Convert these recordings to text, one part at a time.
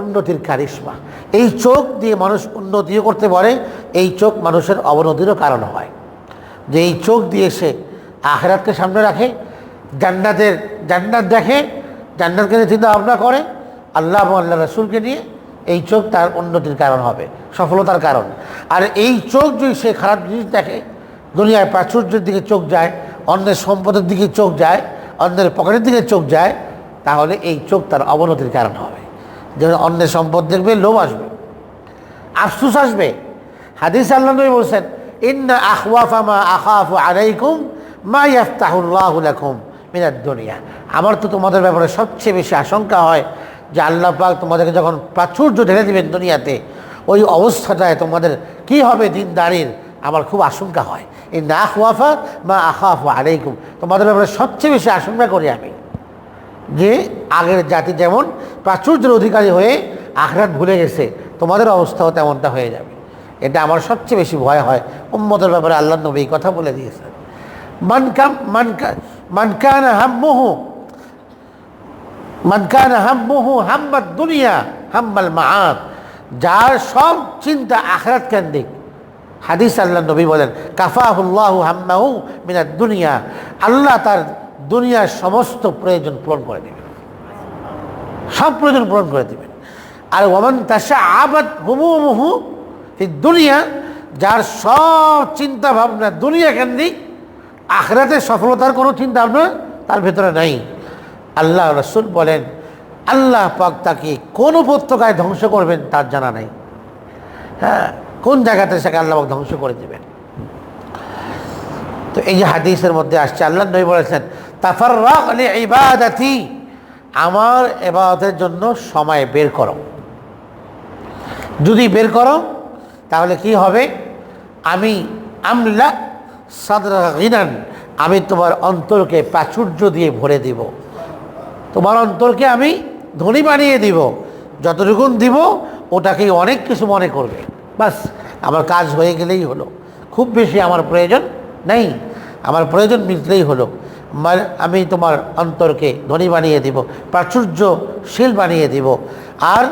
উন্নতির কারিশ্মা। এই চোখ দিয়ে মানুষ উন্নতিও করতে পারে, এই চোখ মানুষের অবনতিরও কারণ হয়। যে এই চোখ দিয়ে সে আখেরাতকে সামনে রাখে, জান্নাতের, জান্নাত দেখে, জান্নাতকে নিয়ে চিন্তা ভাবনা করে, আল্লাহ আল্লাহ রসুলকে নিয়ে এই চোখ তার উন্নতির কারণ হবে, সফলতার কারণ। আর এই চোখ যদি সে খারাপ জিনিস দেখে, দুনিয়ার প্রাচুর্যের দিকে চোখ যায়, অন্যের সম্পদের দিকে চোখ যায়, অন্যের পকেটের দিকে চোখ যায়, তাহলে এই চোখ তার অবনতির কারণ হবে। যেমন অন্যের সম্পদ দেখবে, লোভ আসবে। আফসুস আসবে। হাদিস আল্লাহ বলছেন, ইন্না আখওয়াফা মা আখাফু মা ইয়াফতাহুল্লাহু লাকুম দুনিয়া। আমার তো তোমাদের ব্যাপারে সবচেয়ে বেশি আশঙ্কা হয় যে আল্লাহ পাক তোমাদেরকে যখন প্রাচুর্য ঢেলে দিবেন দুনিয়াতে, ওই অবস্থাটায় তোমাদের কি হবে দিন দিনদারির? আমার খুব আশঙ্কা হয়। এই না আখওয়াফা মা আখাফু আলাইকুম। তোমাদের ব্যাপারে সবচেয়ে বেশি আশঙ্কা করি আমি। যে আগের জাতি যেমন প্রাচুর্যের অধিকারী হয়ে আখরাত ভুলে গেছে, তোমাদের অবস্থাও তেমনটা হয়ে যাবে। এটা আমার সবচেয়ে বেশি ভয় হয়। উম্মতের ব্যাপারে আল্লাহ নবী কথা বলে দিয়েছে মানকাম মানকা মানকান হাম্মুহু মানকান হাম্মুহু হাম্মাদ দুনিয়া, হাম্মাল মাহাত যার সব চিন্তা আখরাত কেন্দ্রিক। হাদিস আল্লাহ নবী বলেন, কাফাহুল্লাহু হাম্মাহু মিনাদ দুনিয়া। আল্লাহ তার দুনিয়ার সমস্ত প্রয়োজন পূরণ করে দেবেন। সব প্রয়োজন পূরণ করে দেবেন। আর ওমান তাসা আবাদ হুমুমুহু এই দুনিয়া, যার সব চিন্তা ভাবনা দুনিয়া কেন্দ্রিক আখরাতে সফলতার কোনো চিন্তা ভাবনা তার ভেতরে নাই। আল্লাহ রসুল বলেন, আল্লাহ পাক তাকে কোন উপত্যকায় ধ্বংস করবেন তার জানা নেই। হ্যাঁ কোন জায়গাতে সেকে আল্লাহ পাক ধ্বংস করে দেবেন। তো এই যে হাদিসের মধ্যে আসছে, আল্লাহ নবী বলেছেন তাফার আলী ইবাদাতি, আমার এবাদতের জন্য সময় বের করো। যদি বের করো, তাহলে কি হবে? আমি আমলা সাদরা গিনান, আমি তোমার অন্তরকে প্রাচুর্য দিয়ে ভরে দিব। তোমার অন্তরকে আমি ধনী বানিয়ে দিব। যতটুকুন দিব ওটাকেই অনেক কিছু মনে করবে। বাস, আমার কাজ হয়ে গেলেই হলো। খুব বেশি আমার প্রয়োজন নেই। আমার প্রয়োজন মিটলেই হলো। আমি তোমার অন্তরকে ধনী বানিয়ে দিব, প্রাচুর্যশীল বানিয়ে দিব। আর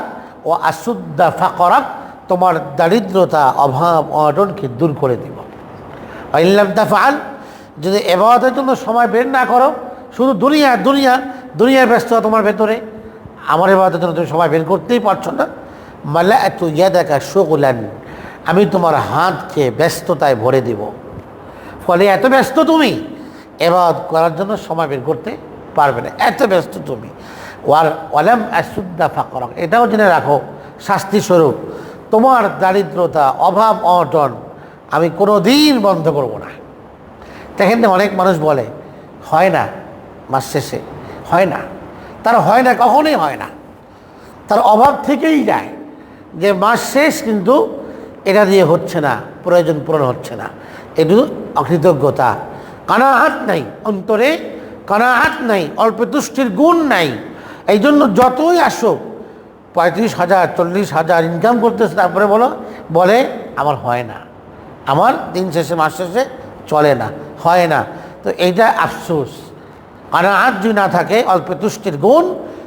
ও আসুদ্দা ফাকরাক, তোমার দারিদ্রতা, অভাব, অনটনকে দূর করে দিব। ইল্লাম তাফাল যদি এবাদতের জন্য সময় বের না করো, শুধু দুনিয়া দুনিয়া, দুনিয়ার ব্যস্ত তোমার ভেতরে, আমার এবাদতের জন্য তুমি সময় বের করতেই পারছ না। মালা এত ইয়া দেখা শোকলান আমি তোমার হাতকে ব্যস্ততায় ভরে দিব। ফলে এত ব্যস্ত তুমি এবাদ করার জন্য সময় বের করতে পারবে না। এত ব্যস্ত তুমি। ওয়ার ওয়ালাম আসুদ্দা ফাকরক। এটাও জেনে রাখো, শাস্তি স্বরূপ। তোমার দারিদ্রতা, অভাব অনটন আমি কোনো দিন বন্ধ করব না। দেখেন অনেক মানুষ বলে, হয় না মাস শেষে, হয় না। তার হয় না কখনোই হয় না। তার অভাব থেকেই যায় যে মাস শেষ কিন্তু এটা দিয়ে হচ্ছে না, প্রয়োজন পূরণ হচ্ছে না। একটু অকৃতজ্ঞতা। কানাহাত নাই, অন্তরে কানাহাত নাই, অল্প তুষ্টির গুণ নাই। এই জন্য যতই আসো পঁয়ত্রিশ হাজার, চল্লিশ হাজার ইনকাম করতেছে, তারপরে বলো, বলে, আমার হয় না। আমার দিন শেষে, মাস শেষে চলে না, হয় না। তো এইটা আফসোস। কানাহাত যদি না থাকে, অল্প তুষ্টির গুণ,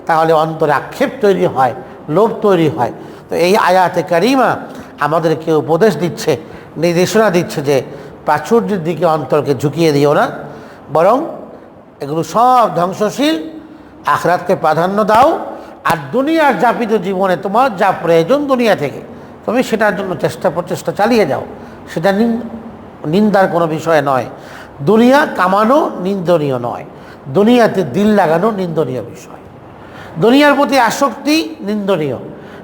তাহলে অন্তরে আক্ষেপ তৈরি হয়, লোভ তৈরি হয়। তো এই আয়াতে কারিমা আমাদেরকে উপদেশ দিচ্ছে, নির্দেশনা দিচ্ছে যে প্রাচুর্যের দিকে অন্তরকে ঝুঁকিয়ে দিও না, বরং এগুলো সব ধ্বংসশীল, আখরাতকে প্রাধান্য দাও, আর দুনিয়ার যাপিত জীবনে তোমার যা প্রয়োজন দুনিয়া থেকে, তুমি সেটার জন্য চেষ্টা প্রচেষ্টা চালিয়ে যাও। সেটা নিন- নিন্দার কোনো বিষয় নয়। দুনিয়া কামানো নিন্দনীয় নয়। দুনিয়াতে দিল লাগানো নিন্দনীয় বিষয়। দুনিয়ার প্রতি আসক্তি নিন্দনীয়।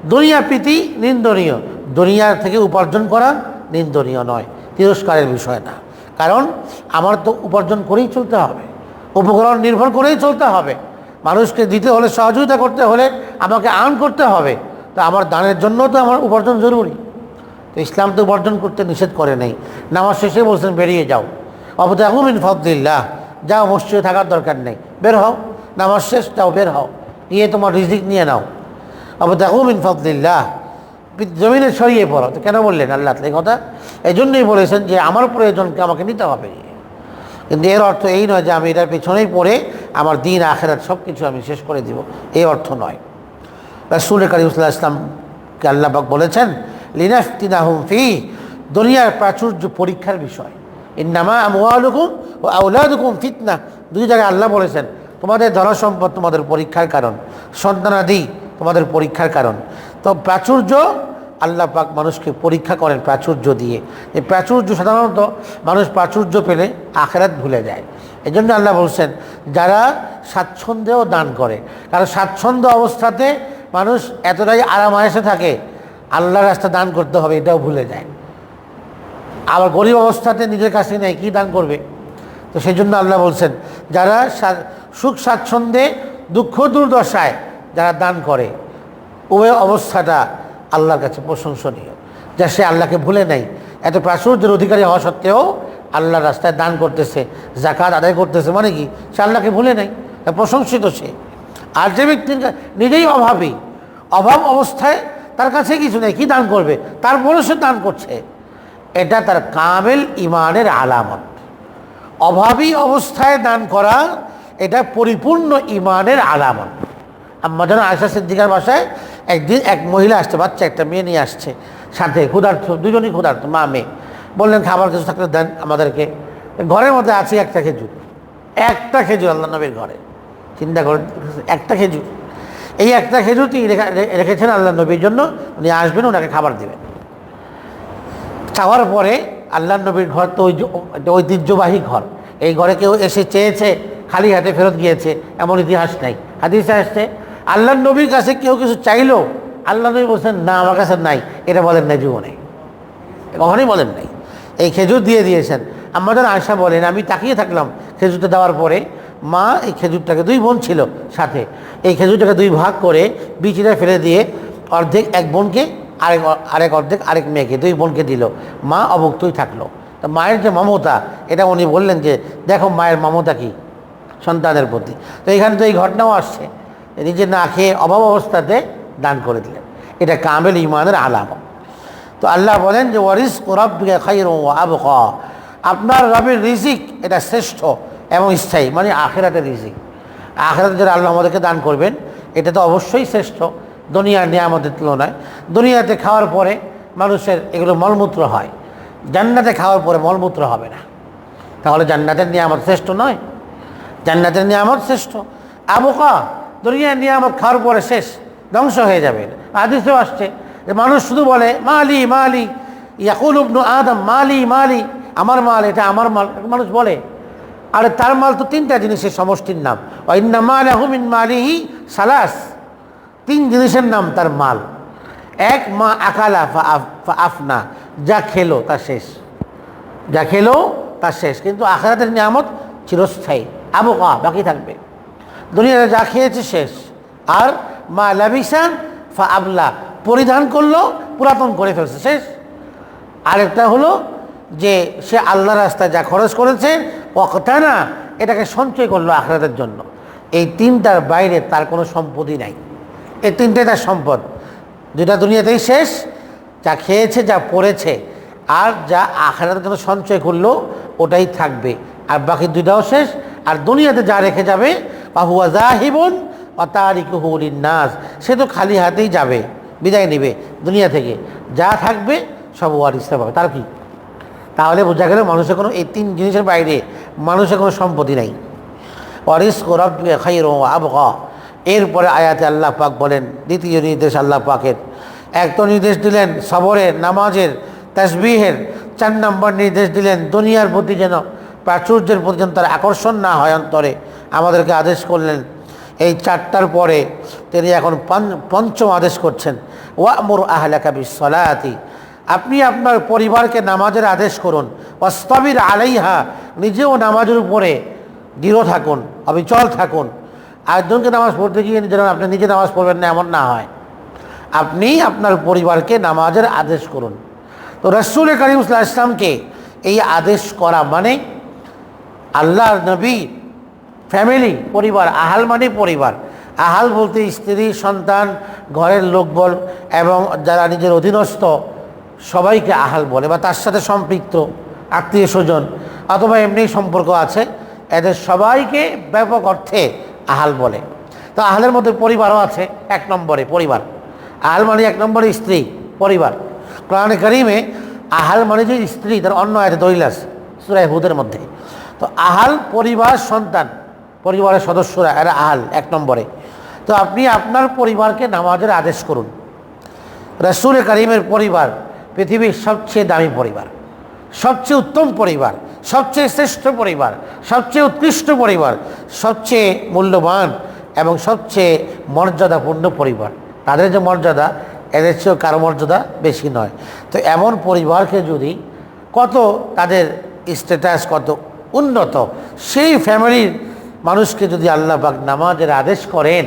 দুনিয়া প্রীতি নিন্দনীয়। দুনিয়ার থেকে উপার্জন করা নিন্দনীয় নয়। তিরস্কারের বিষয় না। কারণ আমার তো উপার্জন করেই চলতে হবে। উপকরণ নির্ভর করেই চলতে হবে। মানুষকে দিতে হলে, সহযোগিতা করতে হলে, আমাকে আর্ন করতে হবে। তো আমার দানের জন্য তো আমার উপার্জন জরুরি। তো ইসলাম তো উপার্জন করতে নিষেধ করে নেই। নামাজ শেষে বলছেন, বেরিয়ে যাও। অবদাহুমিন ফদলিল্লাহ। যাও, মসজিদে থাকার দরকার নেই। বের হও। নামাজ শেষ, যাও, বের হও। গিয়ে তোমার রিজিক নিয়ে নাও। অবদাহুমিন ফদলিল্লাহ। জমিনে ছড়িয়ে পড়ো। তো কেন বললেন আল্লাহ? এই কথা এই জন্যই বলেছেন যে আমার প্রয়োজনকে আমাকে নিতে হবে। কিন্তু এর অর্থ এই নয় যে আমি এটার পেছনেই পড়ে আমার দিন, আখেরাত সব কিছু আমি শেষ করে দিব। এই অর্থ নয়। রাসুল করিমুল্লাহ ইসলামকে আল্লাহবাক বলেছেন, লিনাফতিনাহুম ফি দুনিয়ার প্রাচুর্য পরীক্ষার বিষয়। এর ইন্নামা আমওয়ালুকুম ও আউলাদুকুম ফিতনা। দুই জায়গায় আল্লাহ বলেছেন, তোমাদের ধনসম্পদ তোমাদের পরীক্ষার কারণ। সন্তানাদি তোমাদের পরীক্ষার কারণ। তো প্রাচুর্য আল্লাহ পাক মানুষকে পরীক্ষা করেন প্রাচুর্য দিয়ে। এই প্রাচুর্য সাধারণত মানুষ প্রাচুর্য পেলে আখেরাত ভুলে যায়। এই জন্য আল্লাহ বলছেন, যারা স্বাচ্ছন্দ্যেও দান করে, কারণ স্বাচ্ছন্দ্য অবস্থাতে মানুষ এতটাই আরাম আয়েসে থাকে আল্লাহ রাস্তা দান করতে হবে, এটাও ভুলে যায়। আবার গরিব অবস্থাতে নিজের কাছে নেই, কী দান করবে? তো সেই জন্য আল্লাহ বলছেন, যারা সুখ স্বাচ্ছন্দ্যে, দুঃখ দুর্দশায় যারা দান করে উভয় অবস্থাটা আল্লাহর কাছে প্রশংসনীয়, যা সে আল্লাহকে ভুলে নেয় এত প্রাচুর্যের অধিকারী হওয়া সত্ত্বেও আল্লাহর রাস্তায় দান করতেছে জাকাত আদায় করতেছে মানে কি? সে আল্লাহকে ভুলে তা প্রশংসিত সে। আর যে ব্যক্তির নিজেই অভাবী, অভাব অবস্থায় তার কাছে কিছু নেই, কি দান করবে? তার তারপরেও সে দান করছে। এটা তার কামেল ইমানের আলামত। অভাবী অবস্থায় দান করা, এটা পরিপূর্ণ ইমানের আলামত। আম্মা যেন আয়সা সিদ্দিকার বাসায় একদিন এক মহিলা আসছে, বাচ্চা একটা মেয়ে নিয়ে আসছে সাথে ক্ষুধার্থ দুজনই ক্ষুধার্থ মা, মেয়ে। বললেন, খাবার কিছু থাকলে দেন আমাদেরকে। ঘরের মধ্যে আছে একটা খেজুর একটা খেজুর আল্লাহ নবীর ঘরে। চিন্তা করেন, একটা খেজুর। এই একটা খেজুরটি রেখা- রে- রেখেছেন আল্লাহ নবীর জন্য, উনি আসবেন, ওনাকে খাবার দেবেন। চাওয়ার পরে আল্লাহ নবীর ঘর তো ঐতিহ্যবাহী ঘর। এই ঘরে কেউ এসে চেয়েছে, খালি হাতে ফেরত গিয়েছে, এমন ইতিহাস নাই। হাদিসে আসছে আল্লাহ নবীর কাছে কেউ কিছু চাইলো, আল্লাহ নবী বলছেন, না, আমার কাছে নাই। এটা বলেন নাই জীবনে। কখনোই বলেন নাই। এই খেজুর দিয়ে দিয়েছেন। আমাদের আয়সা বলেন, আমি তাকিয়ে থাকলাম খেজুরটা দেওয়ার পরে, মা এই খেজুরটাকে দুই বোন ছিল সাথে, এই খেজুরটাকে দুই ভাগ করে বিচিটা ফেলে দিয়ে অর্ধেক এক বোনকে, আরেক আরেক অর্ধেক আরেক মেয়েকে, দুই বোনকে দিল। মা অবক্তই থাকল। তা মায়ের যে মমতা, এটা উনি বললেন যে, দেখো, মায়ের মমতা কি? সন্তানের প্রতি। তো এখানে তো এই ঘটনাও আসছে। নিজে না খেয়ে অভাব অবস্থাতে দান করে দিলেন। এটা কামেল ইমানের আলামত। তো আল্লাহ বলেন যে ওয়ারিস রব্বিকা খাইর আবক। আপনার রবের রিজিক এটা শ্রেষ্ঠ এবং স্থায়ী মানে আখেরাতের রিজিক। আখেরাতে যারা আল্লাহ আমাদেরকে দান করবেন, এটা তো অবশ্যই শ্রেষ্ঠ। দুনিয়ার নিয়ামতের তুলনায়। দুনিয়াতে খাওয়ার পরে মানুষের এগুলো মলমূত্র হয়। জান্নাতে খাওয়ার পরে মলমূত্র হবে না। তাহলে জান্নাতের নিয়ামত শ্রেষ্ঠ নয়। জান্নাতের নিয়ামত শ্রেষ্ঠ। আবকা দুনিয়ার নিয়ামত খাওয়ার পরে শেষ, ধ্বংস হয়ে যাবে আদিসেও আসছে যে মানুষ শুধু বলে, মালি মালি, ইয়াকুল উবনু আদম, মালি মালি, আমার মাল, এটা আমার মাল। মানুষ বলে। আরে তার মাল তো তিনটা জিনিসের সমষ্টির নাম। ইন্না মাল আহমিন মালিহি সালাস। তিন জিনিসের নাম তার মাল। এক, মা আকালা আফনা, যা খেলো তা শেষ। যা খেলো তা শেষ। কিন্তু আখেরাতের নিয়ামত চিরস্থায়ী আবকা বাকি থাকবে। দুনিয়াতে যা খেয়েছে শেষ। আর মা লাবিসান ফা আবলা, পরিধান করল, পুরাতন করে ফেলছে, শেষ। আরেকটা হলো যে সে আল্লাহ রাস্তায় যা খরচ করেছে না এটাকে সঞ্চয় করল আখরাতের জন্য। এই তিনটার বাইরে তার কোনো সম্পদই নাই। এই তিনটাই তার সম্পদ। দুটা দুনিয়াতেই শেষ, যা খেয়েছে, যা পড়েছে, আর যা আখরাতের জন্য সঞ্চয় করল, ওটাই থাকবে। আর বাকি দুইটাও শেষ, আর দুনিয়াতে যা রেখে যাবে বাহুয়া জাহিবন অতারিকুহুলিন নাস সে তো খালি হাতেই যাবে, বিদায় নেবে দুনিয়া থেকে। যা থাকবে সব ওয়ারিসে পাবে তার কি? তাহলে বোঝা গেল মানুষের কোনো এই তিন জিনিসের বাইরে মানুষের কোনো সম্পত্তি নাই। ওয়ারিস রব খাইর আবকা এরপরে আয়াতে আল্লাহ পাক বলেন, দ্বিতীয় নির্দেশ আল্লাহ পাকের। এক তো নির্দেশ দিলেন সবরের নামাজের, তাসবিহের। চার নম্বর নির্দেশ দিলেন দুনিয়ার প্রতি যেন প্রাচুর্যের প্রতি যেন তার আকর্ষণ না হয় অন্তরে। আমাদেরকে আদেশ করলেন। এই চারটার পরে তিনি এখন পঞ্চম আদেশ করছেন, ওয়ামুর আহলাকা বিসলাতি আপনি আপনার পরিবারকে নামাজের আদেশ করুন, ওয়াস্তাবির আলাইহা নিজেও নামাজের উপরে দৃঢ় থাকুন, অবিচল থাকুন। আরেকজনকে নামাজ পড়তে গিয়ে যেন আপনি নিজে নামাজ পড়বেন না, এমন না হয়। আপনি আপনার পরিবারকে নামাজের আদেশ করুন। তো রসুল করিম ইসলামকে এই আদেশ করা মানে আল্লাহ নবী ফ্যামিলি, পরিবার, আহাল মানে পরিবার। আহাল বলতে স্ত্রী, সন্তান, ঘরের লোকবল এবং যারা নিজের অধীনস্থ, সবাইকে আহাল বলে বা তার সাথে সম্পৃক্ত, আত্মীয় স্বজন অথবা এমনি সম্পর্ক আছে। এদের সবাইকে ব্যাপক অর্থে আহাল বলে। তো আহালের মধ্যে পরিবারও আছে, এক নম্বরে পরিবার। আহল মানে এক নম্বরে স্ত্রী, পরিবার। কোরআন করিমে আহাল মানে যে স্ত্রী, তার অন্য আছে দৈলাস সুরায় হুদের মধ্যে। তো আহাল, পরিবার, সন্তান। পরিবারের সদস্যরা, এরা আল এক নম্বরে। তো আপনি আপনার পরিবারকে নামাজের আদেশ করুন। রসুল করিমের পরিবার পৃথিবীর সবচেয়ে দামি পরিবার, সবচেয়ে উত্তম পরিবার, সবচেয়ে শ্রেষ্ঠ পরিবার, সবচেয়ে উৎকৃষ্ট পরিবার, সবচেয়ে মূল্যবান এবং সবচেয়ে মর্যাদাপূর্ণ পরিবার। তাদের যে মর্যাদা, এদের চেয়েও কারও মর্যাদা বেশি নয়। তো এমন পরিবারকে যদি কত তাদের স্ট্যাটাস কত উন্নত, সেই ফ্যামিলির মানুষকে যদি আল্লাহ পাক নামাজের আদেশ করেন,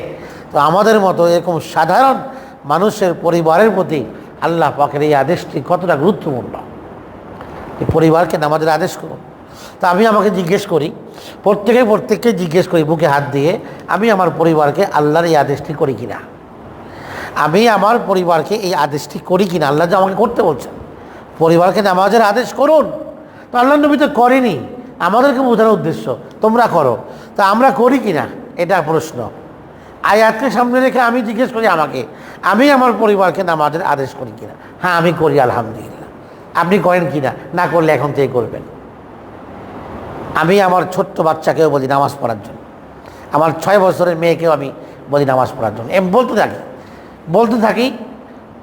তো আমাদের মতো এরকম সাধারণ মানুষের পরিবারের প্রতি আল্লাহ পাকের এই আদেশটি কতটা গুরুত্বপূর্ণ? এই পরিবারকে নামাজের আদেশ করুন। তা আমি আমাকে জিজ্ঞেস করি, প্রত্যেকে প্রত্যেককে জিজ্ঞেস করি বুকে হাত দিয়ে, আমি আমার পরিবারকে আল্লাহর এই আদেশটি করি কিনা? আমি আমার পরিবারকে এই আদেশটি করি কিনা? আল্লাহ যে আমাকে করতে বলছেন। পরিবারকে নামাজের আদেশ করুন। তো আল্লাহ নবী তো করেনি। আমাদেরকে বোঝানোর উদ্দেশ্য, তোমরা করো। তা আমরা করি কিনা, এটা প্রশ্ন। আয়াতকে সামনে রেখে আমি জিজ্ঞেস করি আমাকে, আমি আমার পরিবারকে নামাজের আদেশ করি কিনা? হ্যাঁ আমি করি, আলহামদুলিল্লাহ। আপনি করেন কিনা? না করলে এখন থেকে করবেন আমি আমার ছোট্ট বাচ্চাকেও বলি নামাজ পড়ার জন্য। আমার ছয় বছরের মেয়েকেও আমি বলি নামাজ পড়ার জন্য। এম, বলতে থাকি বলতে থাকি,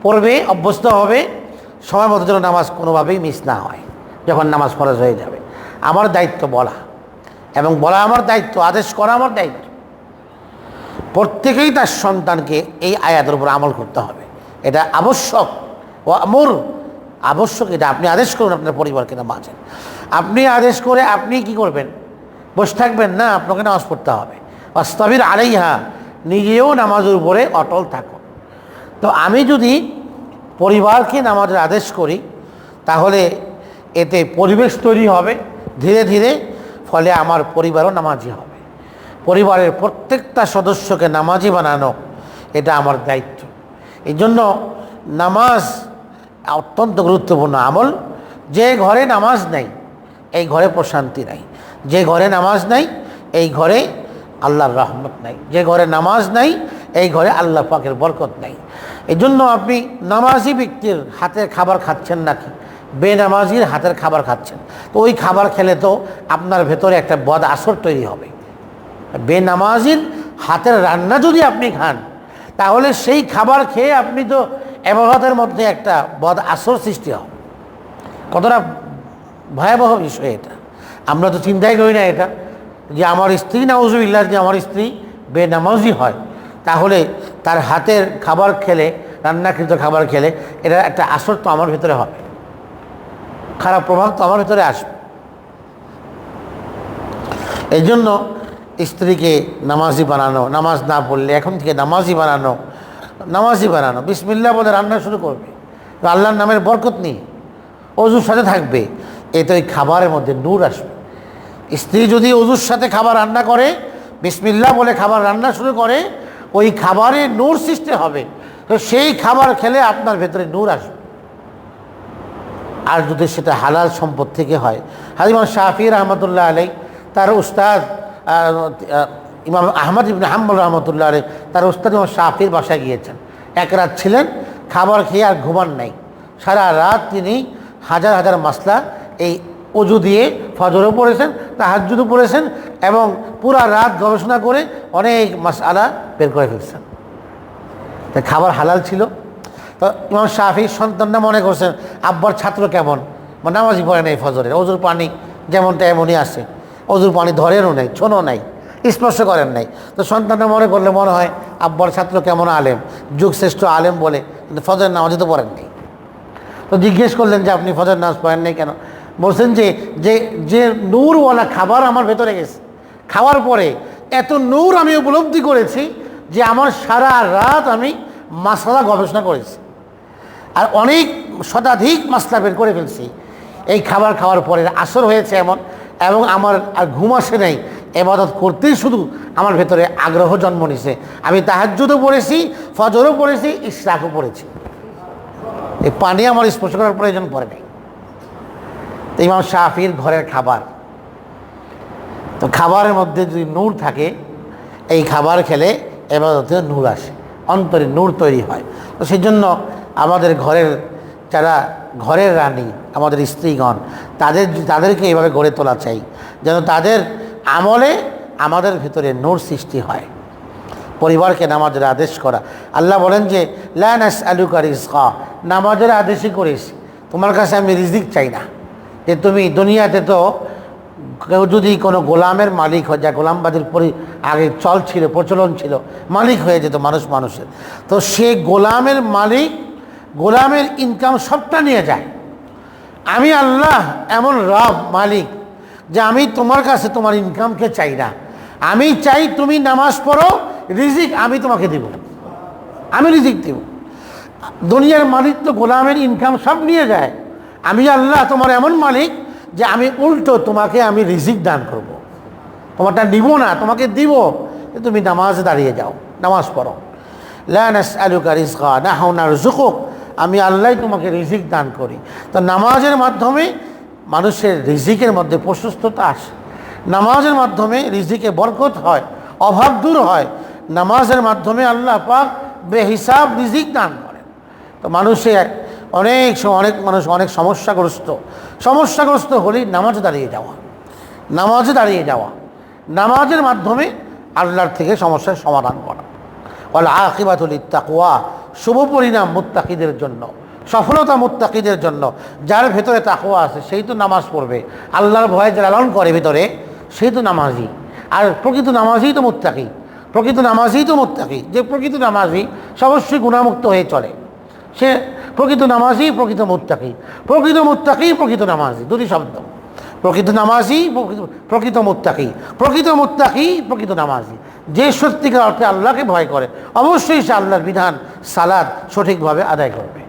পড়বে, অভ্যস্ত হবে, সময় মতো যেন নামাজ কোনোভাবেই মিস না হয়, যখন নামাজ ফরজ হয়ে যাবে। আমার দায়িত্ব বলা এবং বলা আমার দায়িত্ব, আদেশ করা আমার দায়িত্ব। প্রত্যেকেই তার সন্তানকে এই আয়াতের উপর আমল করতে হবে। এটা আবশ্যক। ও আমর, আবশ্যক এটা। আপনি আদেশ করুন আপনার পরিবারকে নামাজে। আপনি আদেশ করে আপনি কি করবেন? বসে থাকবেন? না, আপনাকে নামাজ পড়তে হবে। অস্তাবির আলাইহা, নিজেও নামাজের উপরে অটল থাকুন তো আমি যদি পরিবারকে নামাজের আদেশ করি, তাহলে এতে পরিবেশ তৈরি হবে। ধীরে ধীরে ফলে আমার পরিবারও নামাজি হবে। পরিবারের প্রত্যেকটা সদস্যকে নামাজি বানানো এটা আমার দায়িত্ব। এই জন্য নামাজ অত্যন্ত গুরুত্বপূর্ণ আমল। যে ঘরে নামাজ নেই, এই ঘরে প্রশান্তি নাই। যে ঘরে নামাজ নাই, এই ঘরে আল্লাহর রহমত নাই। যে ঘরে নামাজ নাই, এই ঘরে আল্লাহ পাকের বরকত নাই। এই জন্য আপনি নামাজি ব্যক্তির হাতের খাবার খাচ্ছেন নাকি? বেনামাজির হাতের খাবার খাচ্ছেন। তো ওই খাবার খেলে তো আপনার ভেতরে একটা বদ আসর তৈরি হবে। বেনামাজির হাতের রান্না যদি আপনি খান, তাহলে সেই খাবার খেয়ে আপনি তো এবাদতের মধ্যে একটা বদ আসর সৃষ্টি হবে। কতটা ভয়াবহ বিষয় এটা। আমরা তো চিন্তাই করি না এটা। যে আমার স্ত্রী, নাউজুবিল্লাহ যে আমার স্ত্রী বেনামাজি হয়, তাহলে তার হাতের খাবার খেলে, রান্নাকৃত খাবার খেলে এটা একটা আসর তো আমার ভেতরে হবে। খারাপ প্রভাব তো আমার ভেতরে আসবে। এই জন্য স্ত্রীকে নামাজি বানানো, নামাজ না পড়লে, এখন থেকে নামাজি বানানো নামাজি বানানো বিসমিল্লা বলে রান্না শুরু করবে। আল্লাহর নামের বরকত নেই, অজুর সাথে থাকবে। এতে ওই খাবারের মধ্যে নূর আসবে। স্ত্রী যদি অজুর সাথে খাবার রান্না করে বিসমিল্লা বলে খাবার রান্না শুরু করে, ওই খাবারে নূর সৃষ্টি হবে। তো সেই খাবার খেলে আপনার ভেতরে নূর আসবে। আর যদি সেটা হালাল সম্পদ থেকে হয়। হাজিমান শাহি রহমতুল্লাহ আলাই তার উস্তাদ ইমাম আহমদ ইবনে হাম্বল রহমতুল্লাহ আলাই তার উস্তাদ ইমাম শাফির বাসায় গিয়েছেন। এক রাত ছিলেন, খাবার খেয়ে আর ঘুমান নাই। সারা রাত তিনি হাজার হাজার মাসলা এই অজু দিয়ে ফজরও পড়েছেন তাহাজুদও পড়েছেন এবং পুরা রাত গবেষণা করে অনেক মাস আলা বের করে ফেলছেন। তাই খাবার হালাল ছিল? তো ইমাম শাহি সন্তানরা মনে করছেন, আব্বার ছাত্র কেমন? মানে নামাজি পড়ে নেই ফজরের। অজুর পানি যেমন তেমনই আসে অজুর পানি ধরেনও নেই ছোনো নাই, স্পর্শ করেন নাই। তো সন্তানরা মনে করলে মনে হয়, আব্বার ছাত্র কেমন আলেম? যুগ শ্রেষ্ঠ আলেম বলে, কিন্তু ফজরের নামাজই তো পড়েন নেই। তো জিজ্ঞেস করলেন যে, আপনি ফজর নামাজ পড়েন নাই কেন? বলছেন যে যে যে নূরওয়ালা খাবার আমার ভেতরে গেছে। খাওয়ার পরে এত নূর আমি উপলব্ধি করেছি যে, আমার সারা রাত আমি মাসালা গবেষণা করেছি। আর অনেক শতাধিক মাসলা বের করে ফেলছি। এই খাবার খাওয়ার পরে আসর হয়েছে এমন, এবং আমার আর ঘুম আসে নাই। এবাদত করতেই শুধু আমার ভেতরে আগ্রহ জন্ম নিছে। আমি তাহাজ্জুদও পড়েছি, ফজরও পড়েছি, ইশরাকও পড়েছি। এই পানি আমার স্পর্শ করার প্রয়োজন পড়ে নাই। তো ইমাম শাফির ঘরের খাবার। তো খাবারের মধ্যে যদি নূর থাকে, এই খাবার খেলে এবাদতে নূর আসে, অন্তরে নূর তৈরি হয়। তো সেই জন্য আমাদের ঘরের যারা ঘরের রানী, আমাদের স্ত্রীগণ, তাদের, তাদেরকে এইভাবে গড়ে তোলা চাই, যেন তাদের আমলে আমাদের ভিতরে নূর সৃষ্টি হয়। পরিবারকে নামাজের আদেশ করা। আল্লাহ বলেন যে লানাস আলুকা রিজকা নামাজের আদেশই করিস। তোমার কাছে আমি রিজিক চাই না। যে তুমি দুনিয়াতে তো কেউ যদি কোনো গোলামের মালিক হয়, যা গোলামবাদীর পরি, আগে চল ছিল, প্রচলন ছিল, মালিক হয়ে যেত মানুষ মানুষের। তো সে গোলামের মালিক গোলামের ইনকাম সবটা নিয়ে যায়। আমি আল্লাহ এমন রব, মালিক, যে আমি তোমার কাছে তোমার ইনকামকে চাই না। আমি চাই তুমি নামাজ পড়ো, রিজিক আমি তোমাকে দিব। আমি রিজিক দিব। দুনিয়ার মালিক তো গোলামের ইনকাম সব নিয়ে যায়। আমি আল্লাহ তোমার এমন মালিক, যে আমি উল্টো তোমাকে আমি রিজিক দান করব। তোমারটা নিব না, তোমাকে দিব তুমি নামাজে দাঁড়িয়ে যাও, নামাজ পড়ো। লানাস আলুকা রিজকা না হাওনার জুকুক আমি আল্লাহ তোমাকে রিজিক দান করি। তো নামাজের মাধ্যমে মানুষের রিজিকের মধ্যে প্রশস্ততা আসে। নামাজের মাধ্যমে রিজিকে বরকত হয়, অভাব দূর হয়। নামাজের মাধ্যমে আল্লাহ পাক বেহিসাব রিজিক দান করেন। তো মানুষে অনেক অনেক মানুষ অনেক সমস্যাগ্রস্ত। সমস্যাগ্রস্ত হলেই নামাজে দাঁড়িয়ে যাওয়া। নামাজে দাঁড়িয়ে যাওয়া। নামাজের মাধ্যমে আল্লাহর থেকে সমস্যার সমাধান করা। আকিবাতুল ইত্তাকুয়া শুভ পরিণাম মুত্তাকিদের জন্য, সফলতা মুত্তাকিদের জন্য, যার ভেতরে তাকুয়া আছে, সেই তো নামাজ পড়বে। আল্লাহর ভয়ে যে লালন করে ভিতরে, সেই তো নামাজি। আর প্রকৃত নামাজই তো মুত্তাকি, প্রকৃত নামাজই তো মুত্তাকি। যে প্রকৃত নামাজি অবশ্যই গুণামুক্ত হয়ে চলে। সে প্রকৃত নামাজি, প্রকৃত মুত্তাকি। প্রকৃত মুত্তাকি, প্রকৃত নামাজি, দুটি শব্দ। প্রকৃত নামাজি, প্রকৃত প্রকৃত মুত্তাকি। প্রকৃত মুত্তাকি, প্রকৃত নামাজি। যে সত্যিকার অর্থে আল্লাহকে ভয় করে, অবশ্যই সে আল্লাহর বিধান সালাদ সঠিকভাবে আদায় করবে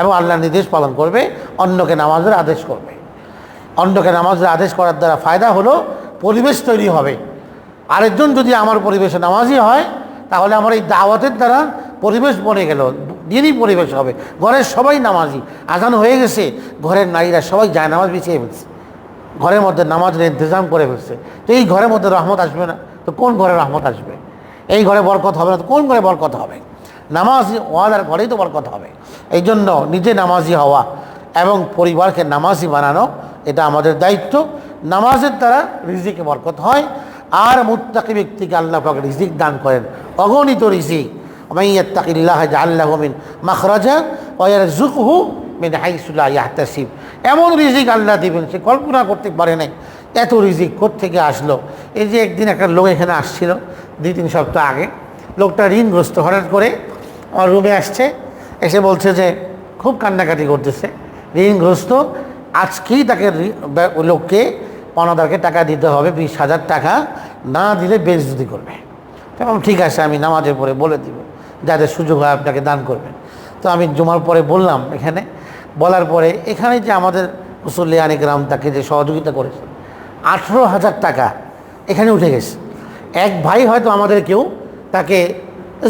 এবং আল্লাহর নির্দেশ পালন করবে, অন্যকে নামাজের আদেশ করবে। অন্যকে নামাজের আদেশ করার দ্বারা ফায়দা হলো, পরিবেশ তৈরি হবে। আরেকজন যদি আমার পরিবেশে নামাজি হয়, তাহলে আমার এই দাওয়াতের দ্বারা পরিবেশ বনে গেল, দিনই পরিবেশ হবে। ঘরের সবাই নামাজি। আজান হয়ে গেছে, ঘরের নারীরা সবাই যায় নামাজ বিছিয়ে ফেলছে। ঘরের মধ্যে নামাজের ইন্তজাম করে ফেলছে। তো এই ঘরের মধ্যে রহমত আসবে না? তো কোন ঘরে রহমত আসবে? এই ঘরে বরকত হবে না তো কোন ঘরে বরকত হবে? নামাজ ওয়াদার ঘরেই তো বরকত হবে। এই জন্য নিজে নামাজি হওয়া এবং পরিবারকে নামাজি বানানো, এটা আমাদের দায়িত্ব। নামাজের দ্বারা রিজিকে বরকত হয়। আর মুত্তাকি ব্যক্তিকে আল্লাহ পাক রিজিক দান করেন। অগণিত রিজিক। আল্লাহ মিন মাখরাজা ওয়ার জুকহু মিন হাইসুল্লাহ ইয়াহতাসিব। এমন রিজিক আল্লাহ দিবেন, সে কল্পনা করতে পারে নাই। এত রিজিক থেকে আসলো? এই যে একদিন একটা লোক এখানে আসছিল, দুই তিন সপ্তাহ আগে। লোকটা ঋণগ্রস্ত হঠাৎ করে আমার রুমে আসছে, এসে বলছে যে, খুব কান্নাকাটি করতেছে। ঋণগ্রস্ত, আজকেই তাকে লোককে পাওনাদারকে টাকা দিতে হবে, বিশ হাজার টাকা না দিলে বেজদি করবে। তখন ঠিক আছে, আমি নামাজের পরে বলে দিব, যাদের সুযোগ হয় আপনাকে দান করবেন। তো আমি জুমার পরে বললাম এখানে, বলার পরে এখানে যে আমাদের মুসল্লিয়ানি গ্রাম তাকে যে সহযোগিতা করেছে আঠেরো হাজার টাকা এখানে উঠে গেছে। এক ভাই হয়তো আমাদের কেউ তাকে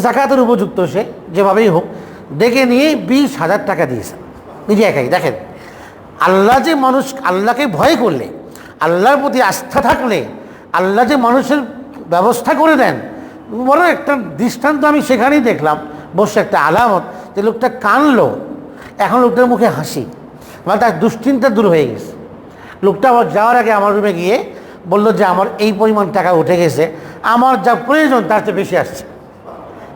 জাকাতের উপযুক্ত সে যেভাবেই হোক ডেকে নিয়ে বিশ হাজার টাকা দিয়েছে। নিজে একাই, দেখেন। আল্লাহ যে মানুষ, আল্লাহকে ভয় করলে, আল্লাহর প্রতি আস্থা থাকলে, আল্লাহ যে মানুষের ব্যবস্থা করে দেন, বড় একটা দৃষ্টান্ত আমি সেখানেই দেখলাম। বসে একটা আলামত যে লোকটা কানলো। এখন লোকটার মুখে হাসি। মানে তার দুশ্চিন্তা দূর হয়ে গেছে। লোকটা আবার যাওয়ার আগে আমার রুমে গিয়ে বলল যে, আমার এই পরিমাণ টাকা উঠে গেছে। আমার যা প্রয়োজন, তার চেয়ে বেশি আসছে।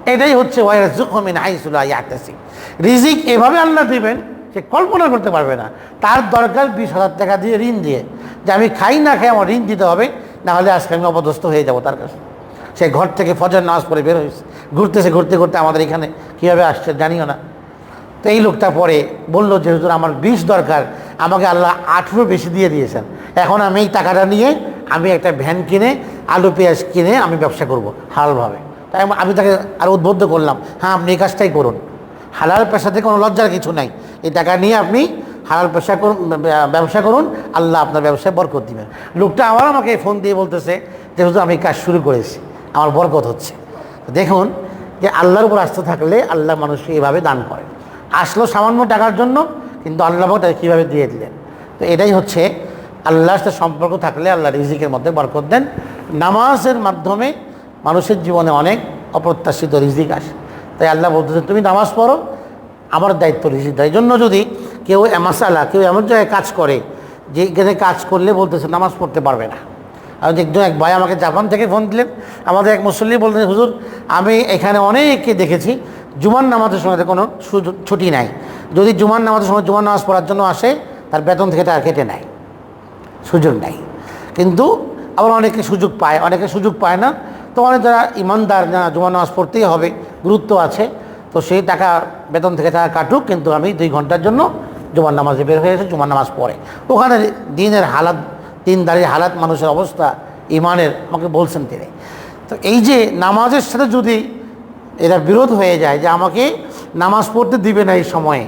এটাই হচ্ছে ওয়াইরাস জুকমিন আইসুল্লাহ ইয়াতাসি রিজিক এভাবে আল্লাহ দিবেন, সে কল্পনা করতে পারবে না। তার দরকার বিশ হাজার টাকা দিয়ে ঋণ দিয়ে। যে, আমি খাই না খাই আমার ঋণ দিতে হবে, না হলে আজকে আমি অপদস্থ হয়ে যাব তার কাছে। সে ঘর থেকে ফজর নামাজ পড়ে বের হয়েছে। ঘুরতেছে, ঘুরতে ঘুরতে আমাদের এখানে কীভাবে আসছে জানিও না। তো এই লোকটা পরে বলল যে, হুজুর, আমার বিষ দরকার আমাকে আল্লাহ আঠেরো বেশি দিয়ে দিয়েছেন। এখন আমি এই টাকাটা নিয়ে আমি একটা ভ্যান কিনে, আলু, পেঁয়াজ কিনে আমি ব্যবসা করব হালভাবে তাই আমি- তাকে আরও উদ্বুদ্ধ করলাম হ্যাঁ আপনি এই কাজটাই করুন। হালাল পেশাতে কোনো লজ্জার কিছু নাই। এই টাকা নিয়ে আপনি হালাল পেশা করুন, ব্যবসা করুন, আল্লাহ আপনার ব্যবসায় বরকত দিবেন। লোকটা আবার আমাকে ফোন দিয়ে বলতেছে যে, হুজুর, আমি কাজ শুরু করেছি। আমার বরকত হচ্ছে। দেখুন যে, আল্লাহর উপর আস্থা থাকলে আল্লাহ মানুষকে এভাবে দান করে আসলো সামান্য টাকার জন্য কিন্তু আল্লাহ তাকে কীভাবে দিয়ে দিলেন? তো এটাই হচ্ছে আল্লাহর সাথে সম্পর্ক থাকলে আল্লাহ রিজিকের মধ্যে বরকত দেন। নামাজের মাধ্যমে মানুষের জীবনে অনেক অপ্রত্যাশিত রিজিক আসে। তাই আল্লাহ বলতেছে তুমি নামাজ পড়ো, আমার দায়িত্ব রিজিক। দেয় জন্য যদি কেউ মাসালা, কেউ এমন জায়গায় কাজ করে যে এখানে কাজ করলে বলতেছে, নামাজ পড়তে পারবে না। আমি একজন, এক ভাই আমাকে জাপান থেকে ফোন দিলেন। আমাদের এক মুসল্লি বলতেন হুজুর, আমি এখানে অনেককে দেখেছি জুমার নামাজের সময় কোনো ছুটি নাই। যদি জুমার নামাজের সময় জুমার নামাজ পড়ার জন্য আসে, তার বেতন থেকে তার কেটে নেয় সুযোগ নাই। কিন্তু আবার অনেকে সুযোগ পায়, অনেকে সুযোগ পায় না। তো অনেক যারা ইমানদার না জুমার নামাজ পড়তেই হবে, গুরুত্ব আছে, তো সেই টাকা বেতন থেকে টাকা কাটুক, কিন্তু আমি দুই ঘণ্টার জন্য জুমার নামাজে বের হয়ে এসে জুমার নামাজ পড়ে। ওখানে দিনের হালাত দিন দাঁড়িয়ে হালাত, মানুষের অবস্থা, ইমানের, আমাকে বলছেন তিনি। তো এই যে নামাজের সাথে যদি এরা বিরোধ হয়ে যায় যে আমাকে নামাজ পড়তে দিবে না এই সময়ে,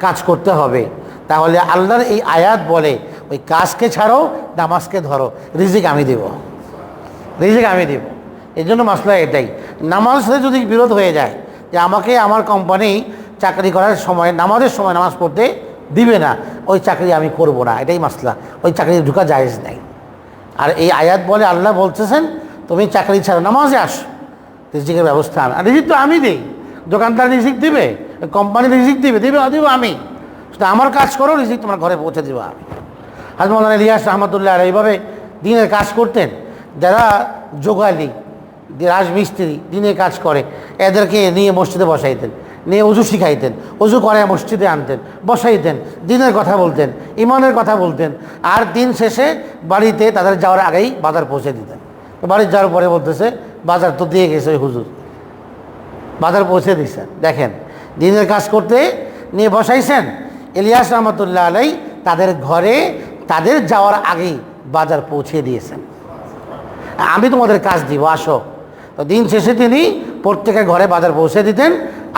কাজ করতে হবে। তাহলে আল্লাহর এই আয়াত বলে, ওই কাজকে ছাড়ো, নামাজকে ধরো, রিজিক আমি দেব। রিজিক আমি দেব। এই জন্য মাসলা এটাই। নামাজের সাথে যদি বিরোধ হয়ে যায়, যে আমাকে আমার কোম্পানি চাকরি করার সময়, নামাজের সময় নামাজ পড়তে দিবে না, ওই চাকরি আমি করব না, এটাই মাসলা। ওই চাকরি ঢুকা জায়েজ নাই। আর এই আয়াত বলে আল্লাহ বলতেছেন, তুমি চাকরি ছাড়া নামাজে আসো। রিজিকের ব্যবস্থা আমি আর রিজিক তো আমি দিই। দোকানদার রিজিক দিবে, কোম্পানি রিজিক দিবে দিবে, দিব আমি। শুধু আমার কাজ করো রিজিক তোমার ঘরে পৌঁছে দেবো আমি। হাজমৌলানা রিয়াস রহমতুল্লাহ এইভাবে দিনের কাজ করতেন। যারা যোগালি রাজমিস্ত্রি দিনে কাজ করে, এদেরকে নিয়ে মসজিদে বসাইতেন, নিয়ে উজু শিখাইতেন, উজু করে মসজিদে আনতেন, বসাইতেন, দিনের কথা বলতেন, ইমানের কথা বলতেন, আর দিন শেষে বাড়িতে তাদের যাওয়ার আগেই বাজার পৌঁছে দিতেন। তো বাড়ি যাওয়ার পরে বলতেছে, বাজার তো দিয়ে গেছে ওই হুজুর। বাজার পৌঁছে দিয়েছেন দেখেন। দিনের কাজ করতে নিয়ে বসাইছেন, ইলিয়াস রহমতুল্লাহ আলাই তাদের ঘরে, তাদের যাওয়ার আগেই বাজার পৌঁছে দিয়েছেন। আমি তোমাদের কাজ দিব, আসো। তো দিন শেষে তিনি প্রত্যেকের ঘরে বাজার পৌঁছে দিতেন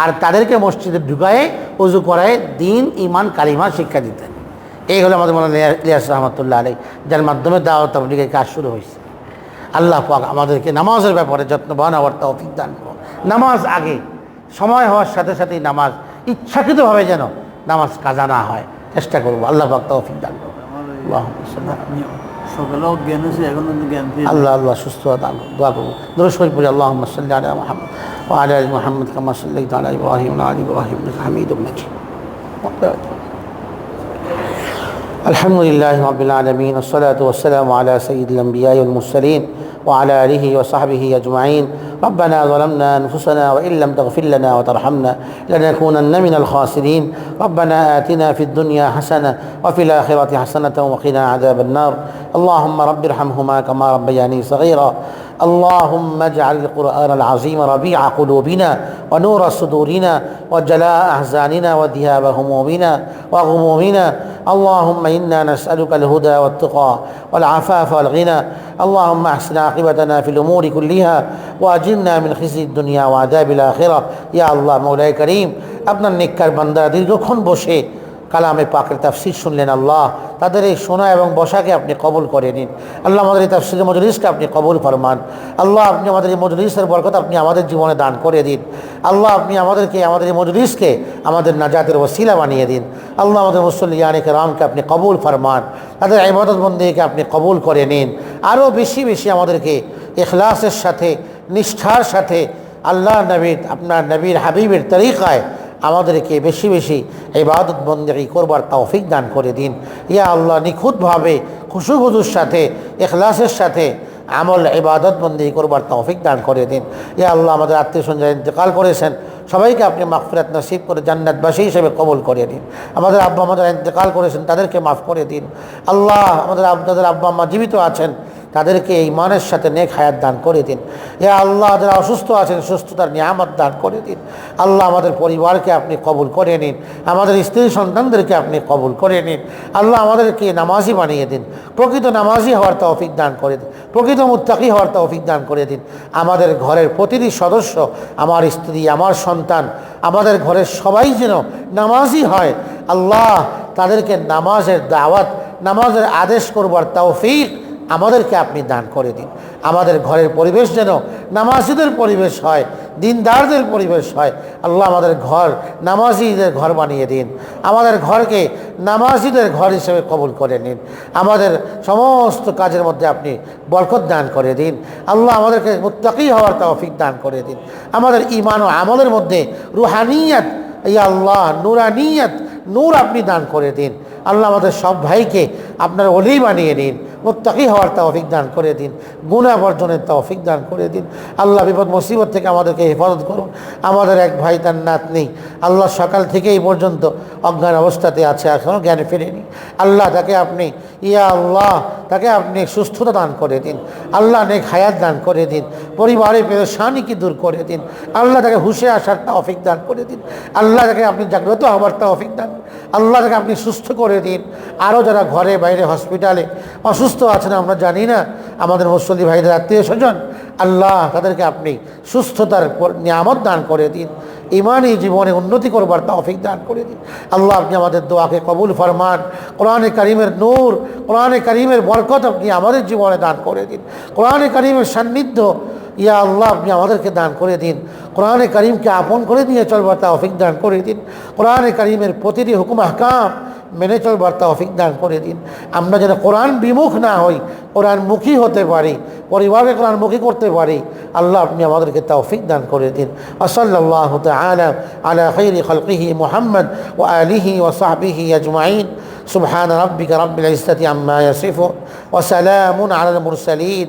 আর তাদেরকে মসজিদে ঢুকায়ে উজু করায় দিন ইমান কালিমা শিক্ষা দিতেন। এই হলো আমাদের মনে ইলিয়াস রহমতুল্লাহ আলাই, যার মাধ্যমে দাওয়াত তাবলিগের কাজ শুরু হয়েছে। আল্লাহ পাক আমাদেরকে নামাজের ব্যাপারে যত্নবান হওয়ার তৌফিক দান করুন। নামাজ আগে সময় হওয়ার সাথে সাথেই নামাজ ইচ্ছাকৃতভাবে যেন নামাজ কাজা না হয়। চেষ্টা করব আল্লাহ পাক তৌফিক দান করুন। আল্লাহ আল্লাহ সুস্থ আল্লাহুম্মা الحمد لله رب العالمين والصلاة والسلام على سيد الأنبياء والمرسلين وعلى آله وصحبه أجمعين. ربنا ظلمنا أنفسنا وإن لم تغفر لنا وترحمنا لنكونن من الخاسرين. ربنا آتنا في الدنيا حسنة وفي الآخرة حسنة وقنا عذاب النار. اللهم رب ارحمهما كما ربياني صغيرا. اللهم اجعل القرآن العظيم ربيع قلوبنا ونور صدورنا وجلاء أحزاننا وذهاب همومنا وغمومنا اللهم إنا نسألك الهدى والتقى والعفاف والغنى اللهم أحسن عاقبتنا في الأمور كلها وأجرنا من خزي الدنيا وعذاب الآخرة يا الله مولاي كريم আপনার নিকার বান্দারা দীর্ঘক্ষণ বসে কালামে পাকের তাফসির শুনলেন আল্লাহ। তাদের এই শোনা এবং বসাকে আপনি কবুল করে নিন। আল্লাহ আমাদের এই তাফসির মজলিসকে আপনি কবুল ফরমান। আল্লাহ আপনি আমাদের এই মজলিসের বরকত আপনি আমাদের জীবনে দান করে দিন। আল্লাহ আপনি আমাদেরকে, আমাদের এই মজলিসকে আমাদের নাজাতের ওসিলা বানিয়ে দিন। আল্লাহ আমাদের মুসল্লিয়ানিকে রামকে আপনি কবুল ফরমান। তাদের ইবাদত বন্দীকে আপনি কবুল করে নিন। আরও বেশি বেশি আমাদেরকে এখলাসের সাথে, নিষ্ঠার সাথে আল্লাহ নবীর, আপনার নবীর হাবিবের তরিকায় আমাদেরকে বেশি বেশি ইবাদত বন্দী করবার তৌফিক দান করে দিন। ইয়া আল্লাহ, নিখুঁতভাবে খুশু খুজুর সাথে এখলাসের সাথে আমল, ইবাদত বন্দী করবার তৌফিক দান করে দিন। ইয়া আল্লাহ, আমাদের আত্মীয় স্বজন ইন্তেকাল করেছেন, সবাইকে আপনি মাগফিরাত নসিব করে জান্নাতবাসী হিসেবে কবল করে দিন। আমাদের আব্বা আমাদের ইন্তেকাল করেছেন, তাদেরকে মাফ করে দিন। আল্লাহ, আমাদের আপনাদের আব্বা আম্মা জীবিত আছেন তাদেরকে এই মানের সাথে নেক হায়াত দান করে দিন। এ আল্লাহ, যারা অসুস্থ আছেন, সুস্থতার নিয়ামত দান করে দিন। আল্লাহ আমাদের পরিবারকে আপনি কবুল করে নিন। আমাদের স্ত্রী সন্তানদেরকে আপনি কবুল করে নিন। আল্লাহ আমাদেরকে নামাজি বানিয়ে দিন। প্রকৃত নামাজি হওয়ার তৌফিক দান করে দিন। প্রকৃত মুত্তাকি হওয়ার তৌফিক দান করে দিন। আমাদের ঘরের প্রতিটি সদস্য, আমার স্ত্রী, আমার সন্তান, আমাদের ঘরের সবাই যেন নামাজি হয়। আল্লাহ তাদেরকে নামাজের দাওয়াত, নামাজের আদেশ করবার তৌফিক আমাদেরকে আপনি দান করে দিন। আমাদের ঘরের পরিবেশ যেন নামাজিদের পরিবেশ হয়, দিনদারদের পরিবেশ হয়। আল্লাহ আমাদের ঘর, নামাজিদের ঘর বানিয়ে দিন। আমাদের ঘরকে নামাজিদের ঘর হিসেবে কবুল করে নিন। আমাদের সমস্ত কাজের মধ্যে আপনি বরকত দান করে দিন। আল্লাহ আমাদেরকে মুত্তাকি হওয়ার তৌফিক দান করে দিন। আমাদের ইমান ও আমলের মধ্যে রুহানিয়াত, ইয়া আল্লাহ, নুরানিয়াত, নূর আপনি দান করে দিন। আল্লাহ আমাদের সব ভাইকে আপনার অলি বানিয়ে দিন। মুত্তাকি হওয়ার তৌফিক দান করে দিন গুণা বর্জনের তৌফিক দান করে দিন। আল্লাহ বিপদ মুসিবত থেকে আমাদেরকে হেফাজত করুন। আমাদের এক ভাই তার নাত নেই আল্লাহ সকাল থেকে এই পর্যন্ত অজ্ঞান অবস্থাতে আছে এখনও জ্ঞান ফেরেনি। আল্লাহ তাকে আপনি, ইয়া আল্লাহ, তাকে আপনি সুস্থতা দান করে দিন। আল্লাহ নেক হায়াত দান করে দিন। পরিবারের পেরেশানিকে দূর করে দিন। আল্লাহ তাকে হুশে আসার তৌফিক দান করে দিন। আল্লাহ তাকে আপনি জাগ্রত হওয়ার তৌফিক দান। আল্লাহ তাকে আপনি সুস্থ করে দিন। আরও যারা ঘরে বাইরে হসপিটালে অসুস্থ আছেন, আমরা জানি না। আমাদের মুসল্লি ভাইদের আত্মীয় স্বজন, আল্লাহ তাদেরকে আপনি সুস্থতার নিয়ামত দান করে দিন। ইমানই জীবনে উন্নতি করবার তৌফিক দান করে দিন। আল্লাহ আপনি আমাদের দোয়াকে কবুল ফরমান। কোরআনে করিমের নূর, কোরআনে করিমের বরকত আপনি আমাদের জীবনে দান করে দিন। কোরআনে করিমের সান্নিধ্য ইয়া আল্লাহ, আপনি আমাদেরকে দান করে দিন। কোরআনে করিমকে আপন করে দিয়ে চলবার তাওফিক দান করে দিন। কোরআনে করিমের প্রতিটি হুকুম হাকাম মেনে চলবার তাওফিক দান করে দিন। আমরা যেন কোরআন বিমুখ না হই কোরআনমুখী হতে পারি, পরিবারকে কোরআনমুখী করতে পারি, আল্লাহ আপনি আমাদেরকে তৌফিক দান করে দিন। আসল্লাহ আলা আলা খলকিহি মোহাম্মদ ও আলিহি ও সাহাবিহি আজমাইন। সুবহান রব্বিক রব্বিল ইসলাতি আম্মা ইয়াসিফু ওয়া সালামুন আলাল মুরসালিন।